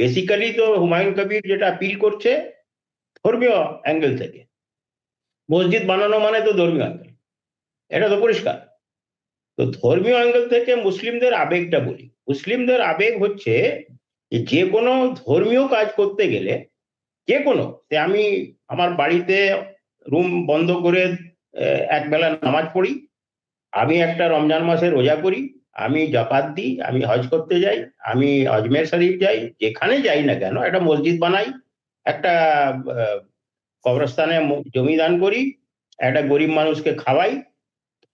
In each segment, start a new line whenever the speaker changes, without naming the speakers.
Basically তো হুমায়ুন কবির যেটা appeal করছে, ধর্মীয় অ্যাঙ্গেল থেকে। মসজিদ বানানো মানে তো ধর্মীয় অ্যাঙ্গেল এটা তো পরিষ্কার। তো ধর্মীয় অ্যাঙ্গেল থেকে মুসলিমদের আবেগটা বলি। মুসলিমদের আবেগ হচ্ছে যে কোনো ধর্মীয় কাজ করতে গেলে, যে কোনো আমি আমার বাড়িতে রুম বন্ধ করে একবেলা নামাজ পড়ি, আমি একটা রমজান মাসে রোজা করি আমি জাকাত দিই, আমি হজ করতে যাই, আমি আজমের শরীফ যাই, যেখানে যাই না কেন, একটা মসজিদ বানাই, একটা কবরস্থানে জমি দান করি, একটা গরিব মানুষকে খাওয়াই।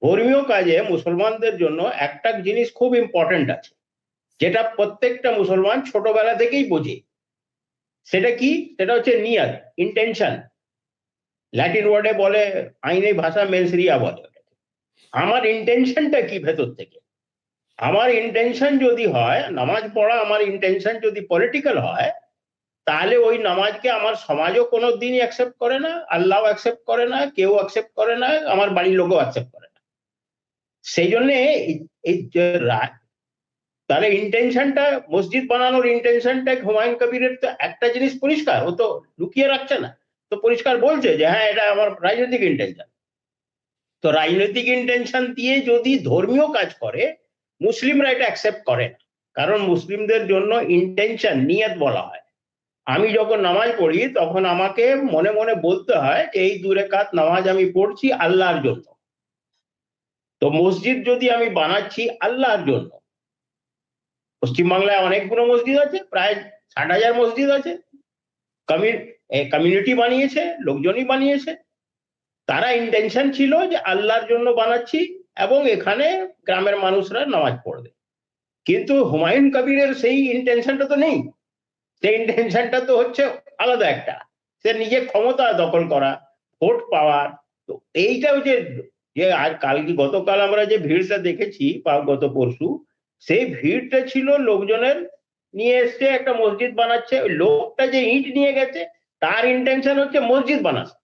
ধর্মীয় কাজে মুসলমানদের জন্য একটা জিনিস খুব ইম্পর্টেন্ট আছে, যেটা প্রত্যেকটা মুসলমান ছোটবেলা থেকেই বোঝে। সেটা কি? সেটা হচ্ছে নিয়াত ইন্টেনশন ল্যাটিন ওয়ার্ডে বলে আইনি ভাষা মেনসরিয়া বলে আমার ইন্টেনশনটা কি ভেতর থেকে? আমার ইন্টেনশন যদি হয়, নামাজ পড়া আমার ইন্টেনশন যদি পলিটিক্যাল হয়, তাহলে ওই নামাজকে আমার সমাজও কোনো দিনই অ্যাকসেপ্ট করে না আল্লাহ অ্যাকসেপ্ট করে না, কেউ অ্যাকসেপ্ট করে না, আমার বাড়ির লোকও অ্যাকসেপ্ট করে না। সেই জন্য তাহলে ইন্টেনশনটা মসজিদ বানানোর ইন্টেনশনটা হুমায়ুন কবিরের তো একটা জিনিস পরিষ্কার, ও তো লুকিয়ে রাখছে না। তো পরিষ্কার বলছে যে হ্যাঁ এটা আমার রাজনৈতিক ইন্টেনশন তো রাজনৈতিক ইন্টেনশন দিয়ে যদি ধর্মীয় কাজ করে মুসলিমরা এটা অ্যাকসেপ্ট করে না। কারণ মুসলিমদের জন্য ইন্টেনশন নিয়ত বলা হয়। আমি যখন নামাজ পড়ি, তখন আমাকে মনে মনে বলতে হয় যে, এই দূরে কাত নামাজ আমি পড়ছি আল্লাহর জন্য। তো মসজিদ যদি আমি বানাচ্ছি আল্লাহর জন্য। পশ্চিমবাংলায় অনেকগুলো মসজিদ আছে, প্রায় ষাট হাজার মসজিদ আছে। কমিউনিটি বানিয়েছে, লোকজনই বানিয়েছে। তারা ইন্টেনশন ছিল যে, আল্লাহর জন্য বানাচ্ছি এবং এখানে গ্রামের মানুষরা নামাজ পড়বে। কিন্তু হুমায়ুন কবিরের সেই ইন্টেনশনটা তো নেই। সেই ইন্টেনশনটা তো হচ্ছে আলাদা একটা। সে নিজে ক্ষমতা দখল করা, ভোট পাওয়ার তো এইটা হচ্ছে যে আজ কালকে গতকাল আমরা যে ভিড়টা দেখেছি বা গত পরশু, সেই ভিড়টা ছিল লোকজনের নিয়ে এসছে একটা মসজিদ বানাচ্ছে। লোকটা যে ইট নিয়ে গেছে, তার ইন্টেনশন হচ্ছে মসজিদ বানাচ্ছে।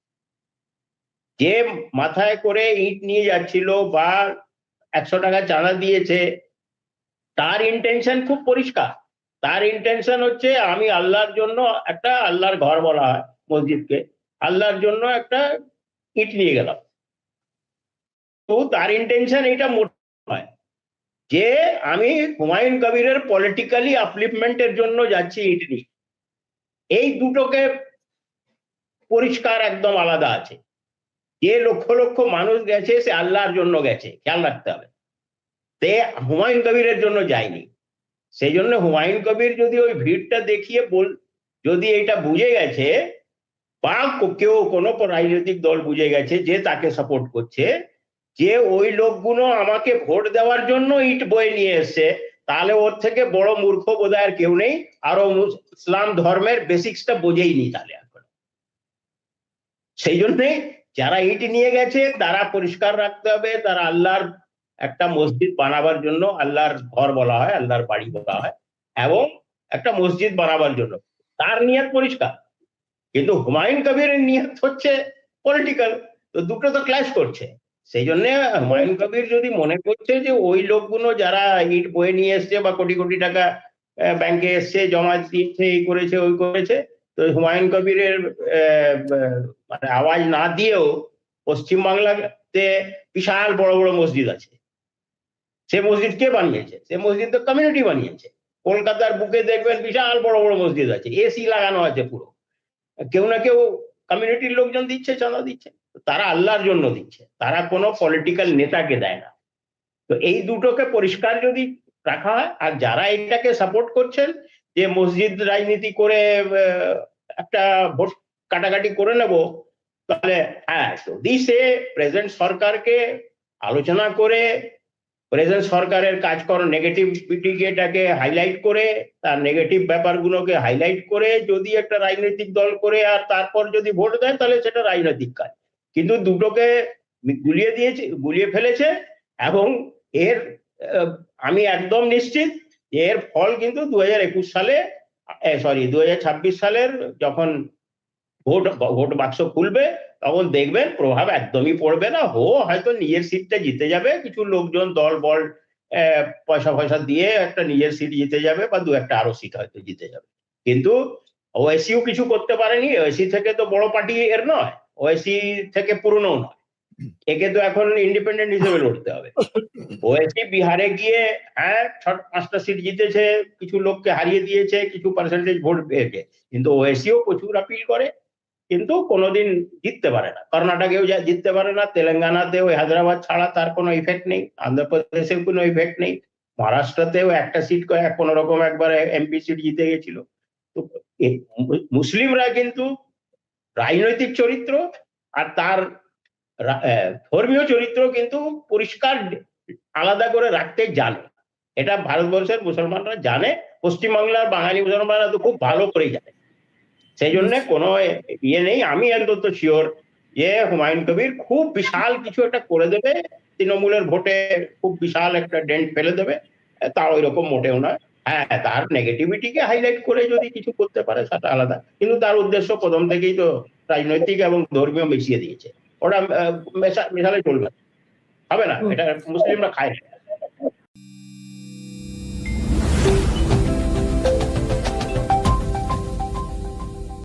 যে মাথায় করে ইট নিয়ে যাচ্ছিল বা একশো টাকা চাঁদা দিয়েছে, তার ইন্টেনশন খুব পরিষ্কার। তার ইন্টেনশন হচ্ছে আমি আল্লাহর জন্য একটা আল্লাহর ঘর বলা হয় মসজিদকে, আল্লাহর জন্য একটা ইট নিয়ে গেলাম। তো তার ইন্টেনশন এটা মোট হয় যে আমি হুমায়ুন কবিরের পলিটিক্যালি আপলিফমেন্টের জন্য যাচ্ছি ইট নিয়ে। এই দুটোকে পরিষ্কার একদম আলাদা আছে। যে লক্ষ লক্ষ মানুষ গেছে, সে আল্লাহর জন্য গেছে। খেয়াল রাখতে হবে। তে হুমায়ুন কবিরের জন্য যায়নি। সেই জন্য হুমায়ুন কবির যদি ওই ভিড়টা দেখিয়ে বল, যদি এটা বুঝে গেছে, বা কেউ কোনো রাজনৈতিক দল বুঝে গেছে যে তাকে সাপোর্ট করছে, যে ওই লোকগুলো আমাকে ভোট দেওয়ার জন্য ইট বয়ে নিয়ে এসছে, তাহলে ওর থেকে বড় মূর্খ বোধ আর কেউ নেই। আরও ইসলাম ধর্মের বেসিক্সটা বোঝেইনি তাহলে এখন। সেই জন্যই যারা ইট নিয়ে গেছে, তারা পরিষ্কার রাখতে হবে। তারা আল্লাহর একটা মসজিদ বানাবার জন্য, আল্লাহর ঘর বলা হয়, আল্লাহর বাড়ি বলা হয়, এবং একটা মসজিদ বানাবার জন্য। তার নিয়ত পরিষ্কার। কিন্তু হুমায়ুন কবিরের নিয়ত হচ্ছে পলিটিক্যাল তো দুটো তো ক্লাস করছে। সেই জন্য হুমায়ুন কবির যদি মনে করছে যে ওই লোকগুলো যারা ইট বয়ে নিয়ে এসছে বা কোটি কোটি টাকা ব্যাংকে এসছে, জমা দিয়েছে এই করেছে, ওই করেছে তো হুমায়ুন কবিরের মানে আওয়াজ না দিয়েও পশ্চিমবাংলাতে বিশাল বড় বড় মসজিদ আছে। সে মসজিদ কে বানিয়েছে? সে মসজিদ তো কমিউনিটি বানিয়েছে। কলকাতার বুকে দেখবেন বিশাল বড় বড় মসজিদ আছে। এসি লাগানো আছে পুরো। কেউ না কেউ কমিউনিটির লোকজন দিচ্ছে চাঁদা দিচ্ছে। তারা আল্লাহর জন্য দিচ্ছে। তারা কোনো পলিটিক্যাল নেতাকে দেয় না। তো এই দুটোকে পরিষ্কার যদি রাখা হয়, আর যারা এটাকে সাপোর্ট করছেন যে মসজিদ রাজনীতি করে একটা ভোট কাটাকাটি করে নেব, তাহলে হ্যাঁ যদি সে প্রেজেন্ট সরকারকে আলোচনা করে প্রেজেন্ট সরকারের কাজ করার নেগেটিভিটিটাকে হাইলাইট করে, তার নেগেটিভ ব্যাপারগুলোকে হাইলাইট করে, যদি একটা রাজনৈতিক দল করে আর তারপর যদি ভোট দেয়, তাহলে সেটা রাজনৈতিক কাজ। কিন্তু দুটোকে গুলিয়ে দিয়েছে, গুলিয়ে ফেলেছে, এবং এর আমি একদম নিশ্চিত এর ফল কিন্তু দু হাজার একুশ সালে সরি দু হাজার ছাব্বিশ সালের যখন ভোট ভোট বাক্স খুলবে, তখন দেখবেন প্রভাব একদমই পড়বে না। হো, হয়তো নিজের সিটটা জিতে যাবে। কিছু লোকজন দল, বল পয়সা পয়সা দিয়ে একটা নিজের সিট জিতে যাবে বা দু একটা আরও সিট হয়তো জিতে যাবে। কিন্তু ওএসিও কিছু করতে পারেনি। ওএসি থেকে তো বড় পার্টি এর নয়। ওএসি থেকে পুরনো নয়। একে তো এখন ইন্ডিপেন্ডেন্ট হিসেবে লড়তে হবে। ওএসি বিহারে গিয়ে হ্যাঁ ছ পাঁচটা সিট জিতেছে, কিছু লোককে হারিয়ে দিয়েছে, কিছু পার্সেন্টেজ ভোট পেয়েছে। কিন্তু ওএসিও প্রচুর আপিল করে, কিন্তু কোনোদিন জিততে পারে না। কর্ণাটকেও যা, জিততে পারে না তেলেঙ্গানাতে ওই হায়দ্রাবাদ ছাড়া তার কোনো ইফেক্ট নেই, আন্ধ্রপ্রদেশেও কোনো ইফেক্ট নেই, মহারাষ্ট্রতেও একটা সিট কোনো রকম একবার এমপি সিট জিতে গেছিল। তো মুসলিমরা কিন্তু রাজনৈতিক চরিত্র আর তার ধর্মীয় চরিত্র কিন্তু পরিষ্কার আলাদা করে রাখতে জানে। এটা ভারতবর্ষের মুসলমানরা জানে, পশ্চিমবাংলার বাঙালি মুসলমানরা তো খুব ভালো করে জানে। সেই জন্য কোনো ইয়ে নেই, আমি অন্তত শিওর যে হুমায়ুন কবির খুব বিশাল কিছু একটা করে দেবে, তৃণমূলের ভোটে খুব বিশাল একটা ডেন্ট ফেলে দেবে তা ওই রকম মোটেও নয়। হ্যাঁ তার নেগেটিভিটিকে হাইলাইট করে যদি কিছু করতে পারে, সেটা আলাদা। কিন্তু তার উদ্দেশ্য প্রথম থেকেই তো রাজনৈতিক এবং ধর্মীয় মিশিয়ে দিয়েছে। ওটা মেশা- মেশালে চলবে। হবে না? এটা মুসলিমরা খায়। না